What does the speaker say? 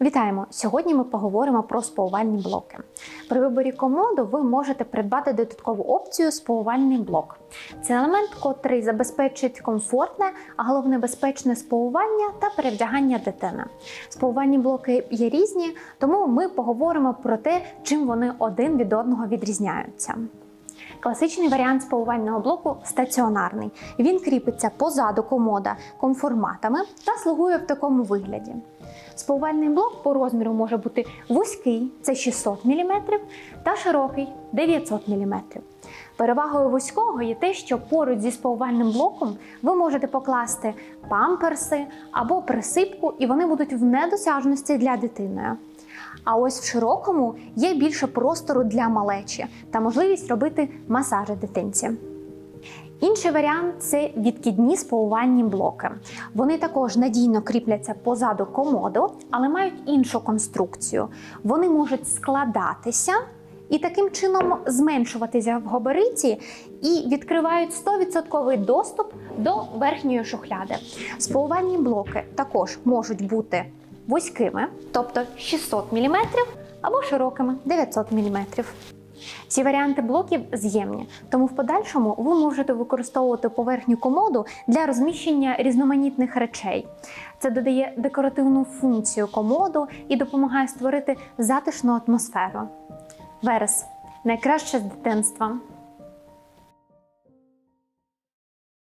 Вітаємо! Сьогодні ми поговоримо про споувальні блоки. При виборі комоду ви можете придбати додаткову опцію споувальний блок. Це елемент, котрий забезпечить комфортне, а головне безпечне споування та перевдягання дитини. Споувальні блоки є різні, тому ми поговоримо про те, чим вони один від одного відрізняються. Класичний варіант споувального блоку стаціонарний. Він кріпиться позаду комода конформатами та слугує в такому вигляді. Споувальний блок по розміру може бути вузький це 600 мм та широкий 900 мм. Перевагою вузького є те, що поруч зі споувальним блоком ви можете покласти памперси або присипку, і вони будуть в недосяжності для дитини. А ось в широкому є більше простору для малечі та можливість робити масажі дитинці. Інший варіант це відкидні споувальні блоки. Вони також надійно кріпляться позаду комоду, але мають іншу конструкцію. Вони можуть складатися і таким чином зменшуватися в габариті і відкривають 100% доступ до верхньої шухляди. Споувальні блоки також можуть бути вузькими, тобто 600 мм, або широкими 900 мм. Ці варіанти блоків з'ємні, тому в подальшому ви можете використовувати поверхню комоду для розміщення різноманітних речей. Це додає декоративну функцію комоду і допомагає створити затишну атмосферу. Верес найкраще з дитинства.